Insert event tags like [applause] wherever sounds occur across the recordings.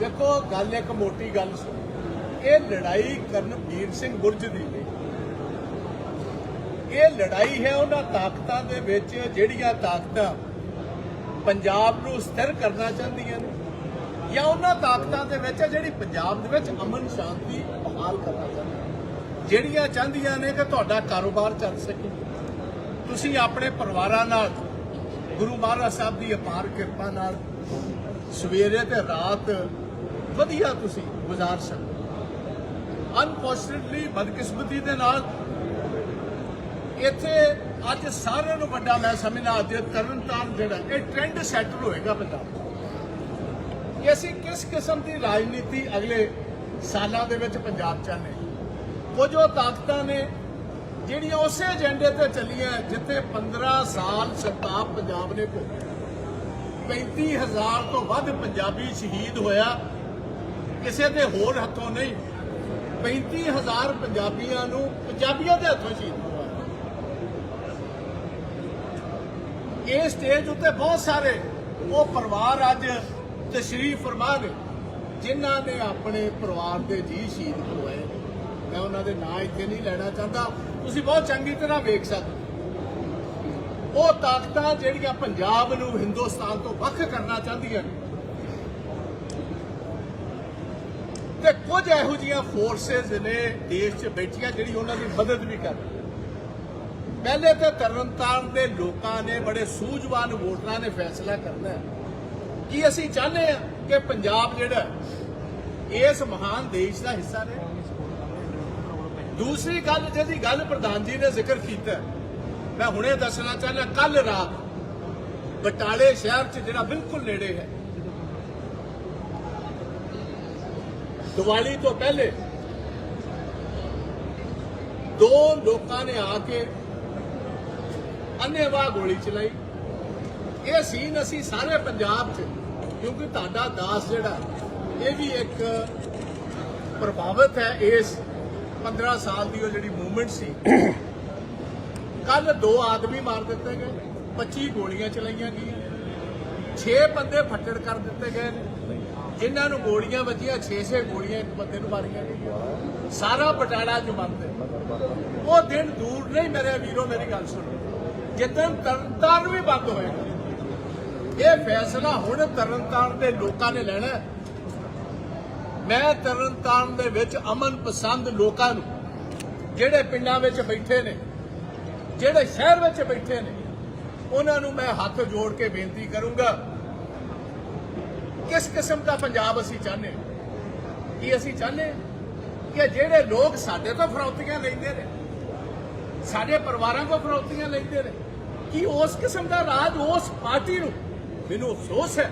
ਦੇਖੋ, ਗੱਲ ਇੱਕ ਮੋਟੀ ਗੱਲ ਸੁਣ। ਇਹ ਲੜਾਈ ਕਰਨਵੀਰ ਸਿੰਘ ਬੁਰਜ ਦੀ ਨਹੀਂ ਇਹ ਲੜਾਈ ਹੈ ਉਹਨਾਂ ਤਾਕਤਾਂ ਦੇ ਵਿੱਚ ਜਿਹੜੀਆਂ ਤਾਕਤਾਂ ਪੰਜਾਬ ਨੂੰ ਸਥਿਰ ਕਰਨਾ ਚਾਹੁੰਦੀਆਂ ਨੇ, ਜਾਂ ਉਹਨਾਂ ਤਾਕਤਾਂ ਦੇ ਵਿੱਚ ਜਿਹੜੀ ਪੰਜਾਬ ਦੇ ਵਿੱਚ ਅਮਨ ਸ਼ਾਂਤੀ ਬਹਾਲ ਕਰਨਾ ਚਾਹੁੰਦੀਆਂ ਜਿਹੜੀਆਂ ਚਾਹੁੰਦੀਆਂ ਨੇ ਕਿ ਤੁਹਾਡਾ ਕਾਰੋਬਾਰ ਚੱਲ ਸਕੇ। ਤੁਸੀਂ ਆਪਣੇ ਪਰਿਵਾਰਾਂ ਨਾਲ, ਗੁਰੂ ਮਹਾਰਾਜ ਸਾਹਿਬ ਦੀ ਅਪਾਰ ਕਿਰਪਾ ਨਾਲ ਸਵੇਰੇ ਤੇ ਰਾਤ ਵਧੀਆ ਤੁਸੀਂ ਗੁਜ਼ਾਰ ਸਕਦੇ ਅਨਫੋਰਚੂਨਟਲੀ ਬਦਕਿਸਮਤੀ ਦੇ ਨਾਲ ਇੱਥੇ ਅੱਜ ਸਾਰਿਆਂ ਨੂੰ ਵੱਡਾ ਮੈਂ ਸਮਝਣਾ ਅੱਜ ਤਰਨਤਾਰਨ ਜਿਹੜਾ, ਇਹ ਟ੍ਰੈਂਡ ਸੈਟਲ ਹੋਏਗਾ ਪੰਜਾਬ ਕਿ ਅਸੀਂ ਕਿਸ ਕਿਸਮ ਦੀ ਰਾਜਨੀਤੀ ਅਗਲੇ ਸਾਲਾਂ ਦੇ ਵਿੱਚ ਪੰਜਾਬ ਚਾਹਨੇ ਕੁਝ ਉਹ ਤਾਕਤਾਂ ਨੇ ਜਿਹੜੀਆਂ ਉਸੇ ਏਜੰਡੇ ਤੇ ਚੱਲੀਆਂ, ਜਿੱਥੇ 15 ਸਾਲ ਸਰਤਾਪ ਪੰਜਾਬ ਨੇ ਕੋ 35000 ਤੋਂ ਵੱਧ ਪੰਜਾਬੀ ਸ਼ਹੀਦ ਹੋਇਆ। ਕਿਸੇ ਦੇ ਹੋਰ ਹੱਥੋਂ ਨਹੀਂ। 35000 ਪੰਜਾਬੀਆਂ ਨੂੰ ਪੰਜਾਬੀਆਂ ਦੇ ਹੱਥੋਂ ਸ਼ਹੀਦ ਹੋਇਆ। ਇਹ ਸਟੇਜ ਉੱਤੇ ਬਹੁਤ ਸਾਰੇ ਉਹ ਪਰਿਵਾਰ ਅੱਜ ਤਸ਼ਰੀਫ ਫਰਮਾ ਨੇ, ਜਿਨ੍ਹਾਂ ਨੇ ਆਪਣੇ ਪਰਿਵਾਰ ਦੇ ਜੀ ਸ਼ਹੀਦ ਹੋਏ ਮੈਂ ਉਹਨਾਂ ਦੇ ਨਾਂ ਇੱਥੇ ਨਹੀਂ ਲੈਣਾ ਚਾਹੁੰਦਾ। ਤੁਸੀਂ ਬਹੁਤ ਚੰਗੀ ਤਰ੍ਹਾਂ ਵੇਖ ਸਕਦੇ ਉਹ ਤਾਕਤਾਂ ਜਿਹੜੀਆਂ ਪੰਜਾਬ ਨੂੰ ਹਿੰਦੁਸਤਾਨ ਤੋਂ ਵੱਖ ਕਰਨਾ ਚਾਹੁੰਦੀਆਂ ਨੇ ਤੇ ਕੁਝ ਇਹੋ ਜਿਹੀਆਂ ਫੋਰਸਸ ਨੇ ਦੇਸ਼ 'ਚ ਬੈਠੀਆਂ ਜਿਹੜੀ ਉਹਨਾਂ ਦੀ ਮਦਦ ਵੀ ਕਰ ਰਹੀਆਂ। ਪਹਿਲੇ ਤੇ ਤਰਨਤਾਰਨ ਦੇ ਲੋਕਾਂ ਨੇ ਬੜੇ ਸੂਝਵਾਨ ਵੋਟਰਾਂ ਨੇ ਫੈਸਲਾ ਕਰਨਾ ਹੈ। ਕਿ ਅਸੀਂ ਚਾਹੁੰਦੇ ਹਾਂ ਕਿ ਪੰਜਾਬ ਜਿਹੜਾ ਇਸ ਮਹਾਨ ਦੇਸ਼ ਦਾ ਹਿੱਸਾ ਰਹੇ? ਦੂਸਰੀ ਗੱਲ ਜਿਹਦੀ ਗੱਲ ਪ੍ਰਧਾਨ ਜੀ ਨੇ ਜ਼ਿਕਰ ਕੀਤਾ ਮੈਂ ਹੁਣੇ ਦੱਸਣਾ ਚਾਹੁੰਦਾ ਕੱਲ ਰਾਤ ਬਟਾਲੇ ਸ਼ਹਿਰ 'ਚ ਜਿਹੜਾ ਬਿਲਕੁਲ ਨੇੜੇ ਹੈ ਦੀਵਾਲੀ ਤੋਂ ਪਹਿਲੇ ਦੋ ਲੋਕਾਂ ਨੇ ਆ ਕੇ ਅੰਨੇਵਾਹ ਗੋਲੀ ਚਲਾਈ। ਇਹ ਸੀਨ ਅਸੀਂ ਸਾਰੇ ਪੰਜਾਬ 'ਚ, ਕਿਉਂਕਿ ਤੁਹਾਡਾ ਦਾਸ ਜਿਹੜਾ, ਇਹ ਵੀ ਇੱਕ ਪ੍ਰਭਾਵਿਤ ਹੈ ਇਸ 15 ਸਾਲ ਦੀ ਉਹ ਜਿਹੜੀ ਮੂਵਮੈਂਟ ਸੀ। ਕੱਲ ਦੋ ਆਦਮੀ ਮਾਰ ਦਿੱਤੇ ਗਏ 25 ਗੋਲੀਆਂ ਚਲਾਈਆਂ ਗਈਆਂ। 6 ਬੰਦੇ ਫੱਟੜ ਕਰ ਦਿੱਤੇ ਗਏ ਨੇ। ਜਿਨ੍ਹਾਂ ਨੂੰ ਗੋਲੀਆਂ ਵੱਜੀਆਂ 6-6 ਗੋਲੀਆਂ ਇੱਕ ਬੰਦੇ ਨੂੰ ਮਾਰੀਆਂ। ਗਈਆਂ ਸਾਰਾ ਬਟਾਲਾ ਜਮੰਦ ਉਹ ਦਿਨ ਦੂਰ ਨਹੀਂ, ਮੇਰੇ ਵੀਰੋ, ਮੇਰੀ ਗੱਲ ਸੁਣੋ। ਜਿੱਦਣ ਤਰਨਤਾਰਨ ਵੀ ਬੰਦ ਹੋਏਗਾ ਇਹ ਫੈਸਲਾ ਹੁਣ ਤਰਨਤਾਰਨ ਦੇ ਲੋਕਾਂ ਨੇ ਲੈਣਾ ਮੈਂ ਤਰਨਤਾਰਨ ਦੇ ਵਿੱਚ ਅਮਨ ਪਸੰਦ ਲੋਕਾਂ ਨੂੰ, ਜਿਹੜੇ ਪਿੰਡਾਂ ਵਿੱਚ ਬੈਠੇ ਨੇ, ਜਿਹੜੇ ਸ਼ਹਿਰ ਵਿੱਚ ਬੈਠੇ ਨੇ, ਉਹਨਾਂ ਨੂੰ ਮੈਂ ਹੱਥ ਜੋੜ ਕੇ ਬੇਨਤੀ ਕਰੂੰਗਾ ਕਿਸ ਕਿਸਮ ਦਾ ਪੰਜਾਬ ਅਸੀਂ ਚਾਹੁੰਦੇ ਹਾਂ? ਕੀ ਅਸੀਂ ਚਾਹੁੰਦੇ ਹਾਂ? ਕਿ ਜਿਹੜੇ ਲੋਕ ਸਾਡੇ ਤੋਂ ਫਰੌਤੀਆਂ ਲੈਂਦੇ ਨੇ, ਸਾਡੇ ਪਰਿਵਾਰਾਂ ਕੋਲ ਫਰੌਤੀਆਂ ਲੈਂਦੇ ਨੇ, ਕੀ ਉਸ ਕਿਸਮ ਦਾ ਰਾਜ ਉਸ ਪਾਰਟੀ ਨੂੰ? ਮੈਨੂੰ ਅਫਸੋਸ ਹੈ।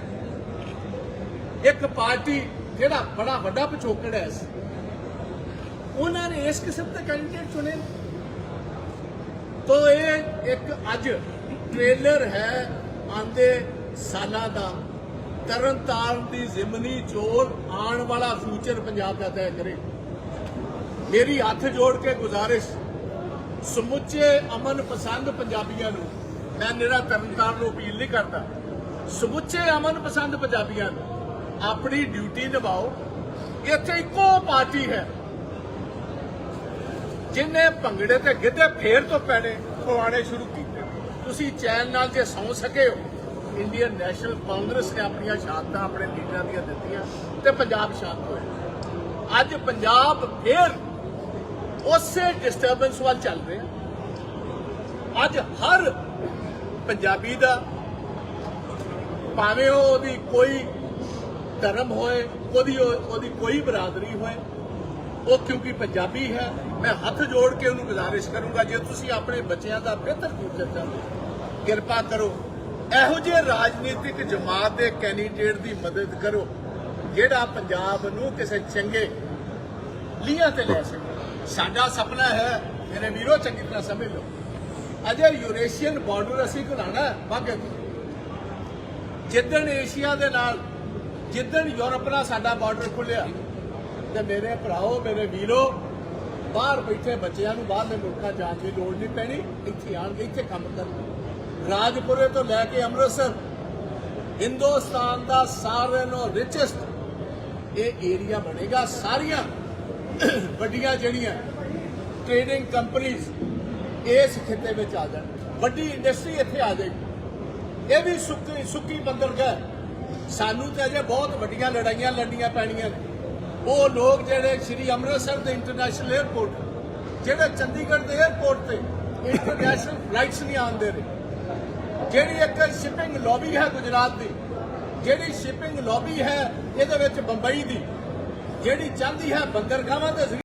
ਇੱਕ ਪਾਰਟੀ ਜਿਹੜਾ ਬੜਾ ਵੱਡਾ ਪਿਛੋਕੜ ਹੈ ਉਹਨਾਂ ਨੇ ਇਸ ਕਿਸਮ ਦੇ ਕੈਂਡੀਡੇਟ ਚੁਣੇ ਨੇ। ਤੋ ਇਹ ਇੱਕ ਅੱਜ ਟ੍ਰੇਲਰ ਹੈ ਆਂਦੇ ਸਾਲਾਂ ਦਾ। ਤਰਨਤਾਰਨ ਦੀ ਜ਼ਿਮਨੀ ਚੋਣ ਆਉਣ ਵਾਲਾ ਫਿਊਚਰ ਪੰਜਾਬ ਦਾ ਤੈਅ ਕਰੇ। ਮੇਰੀ ਹੱਥ ਜੋੜ ਕੇ ਗੁਜ਼ਾਰਿਸ਼, ਸਮੁੱਚੇ ਅਮਨ ਪਸੰਦ ਪੰਜਾਬੀਆਂ ਨੂੰ ਮੈਂ ਨਿਹਰਾ ਤਰਨਤਾਰਨ ਨੂੰ ਅਪੀਲ ਨਹੀਂ ਕਰਦਾ। ਸਮੁੱਚੇ ਅਮਨ ਪਸੰਦ ਪੰਜਾਬੀਆਂ ਨੂੰ ਆਪਣੀ ਡਿਊਟੀ ਨਿਭਾਓ। ਇੱਥੇ ਇੱਕੋ ਪਾਰਟੀ ਹੈ। ਜਿਨੇ ਭੰਗੜੇ ਤੇ ਗਿੱਧੇ ਫੇਰ ਤੋਂ ਪੈਣੇ ਪਵਾਣੇ ਸ਼ੁਰੂ ਕੀਤੇ। ਤੁਸੀਂ ਚੈਨ ਨਾਲ ਜੇ ਸੌ ਸਕੇ ਹੋ ਇੰਡੀਅਨ ਨੈਸ਼ਨਲ ਕਾਂਗਰਸ ਨੇ ਆਪਣੀਆਂ ਸ਼ਹਾਦਤਾਂ ਆਪਣੇ ਲੀਡਰਾਂ ਦੀਆਂ ਦਿੱਤੀਆਂ ਤੇ ਪੰਜਾਬ ਸ਼ਾਂਤ ਹੋਇਆ। ਅੱਜ ਪੰਜਾਬ ਫੇਰ ਉਸੇ ਡਿਸਟਰਬੈਂਸ ਵੱਲ ਚੱਲ ਰਿਹਾ। ਅੱਜ ਹਰ ਪੰਜਾਬੀ ਦਾ ਭਾਵੇਂ ਉਹਦੀ ਕੋਈ ਧਰਮ ਹੋਏ, ਉਹਦੀ ਉਹਦੀ ਕੋਈ ਬਰਾਦਰੀ ਹੋਏ, ਉਹ ਕਿਉਂਕਿ ਪੰਜਾਬੀ ਹੈ, ਮੈਂ ਹੱਥ ਜੋੜ ਕੇ ਉਹਨੂੰ ਗੁਜ਼ਾਰਿਸ਼ ਕਰੂੰਗਾ, ਜੇ ਤੁਸੀਂ ਆਪਣੇ ਬੱਚਿਆਂ ਦਾ ਬਿਹਤਰ ਫਿਊਚਰ ਚਾਹੁੰਦੇ ਕਿਰਪਾ ਕਰੋ ਇਹੋ ਜਿਹੇ ਰਾਜਨੀਤਿਕ ਜਮਾਤ ਦੇ ਕੈਂਡੀਡੇਟ ਦੀ ਮਦਦ ਕਰੋ, ਜਿਹੜਾ ਪੰਜਾਬ ਨੂੰ ਕਿਸੇ ਚੰਗੇ ਲੀਹਾਂ ਤੇ ਲੈ ਸਕੇ। ਸਾਡਾ ਸੁਪਨਾ ਹੈ, ਮੇਰੇ ਵੀਰੋ, ਚੰਗੀ ਤਰ੍ਹਾਂ ਸਮਝ ਲਓ। ਅਜੇ ਯੂਰੇਸ਼ੀਅਨ ਬਾਰਡਰ ਅਸੀਂ ਘੁਲਾਣਾ ਵਾਗੇ ਜਿੱਦਣ ਏਸ਼ੀਆ ਦੇ ਨਾਲ, ਜਿੱਦਣ ਯੂਰਪ ਨਾਲ ਸਾਡਾ ਬਾਰਡਰ ਖੁੱਲਿਆ ਤੇ ਮੇਰੇ ਭਰਾਓ, ਮੇਰੇ ਵੀਰੋ, ਬਾਹਰ ਬੈਠੇ ਬੱਚਿਆਂ ਨੂੰ ਬਾਹਰਲੇ ਮੁਲਕਾਂ ਜਾਣ ਦੀ ਲੋੜ ਨਹੀਂ ਪੈਣੀ, ਇੱਥੇ ਆਣਗੇ ਇੱਥੇ ਕੰਮ ਕਰਨ ਰਾਜਪੁਰੇ ਤੋਂ ਲੈ ਕੇ ਅੰਮ੍ਰਿਤਸਰ, ਹਿੰਦੁਸਤਾਨ ਦਾ ਸਾਰਿਆਂ ਨੂੰ ਰਿਚੈਸਟ ਇਹ ਏਰੀਆ ਬਣੇਗਾ। ਸਾਰੀਆਂ [clears throat] ਵੱਡੀਆਂ ਜਿਹੜੀਆਂ ਟ੍ਰੇਡਿੰਗ ਕੰਪਨੀਆਂ ਇਸ ਖਿੱਤੇ ਵਿੱਚ ਆ ਜਾਣ। ਵੱਡੀ ਇੰਡਸਟਰੀ ਇੱਥੇ ਆ ਜਾਏਗੀ। ਇਹ ਵੀ ਸੁੱਕੀ ਸੁੱਕੀ ਬੰਦਰਗਾਹ ਸਾਨੂੰ ਤੇ ਅਜੇ ਬਹੁਤ ਵੱਡੀਆਂ ਲੜਾਈਆਂ ਲੜਨੀਆਂ ਪੈਣੀਆਂ ਉਹ ਲੋਕ ਜਿਹੜੇ ਸ਼੍ਰੀ ਅੰਮ੍ਰਿਤਸਰ ਦੇ ਇੰਟਰਨੈਸ਼ਨਲ 에ਅਰਪੋਰਟ ਜਿਹੜੇ ਚੰਡੀਗੜ੍ਹ ਦੇ 에ਅਰਪੋਰਟ ਤੇ ਇੰਟਰਨੈਸ਼ਨਲ ਫਲਾਈਟਸ ਨਹੀਂ ਆਉਂਦੇ ਰਹੇ ਜਿਹੜੀ ਇੱਕ ਸ਼ਿਪਿੰਗ ਲੌਬੀ ਹੈ ਗੁਜਰਾਤ ਦੀ, ਜਿਹੜੀ ਸ਼ਿਪਿੰਗ ਲੌਬੀ ਹੈ ਇਹਦੇ ਵਿੱਚ ਬੰਬਈ ਦੀ, ਜਿਹੜੀ ਚਾਹੁੰਦੀ ਹੈ ਬੰਦਰਗਾਹਾਂ ਦੇ ਜ਼ਰੀਏ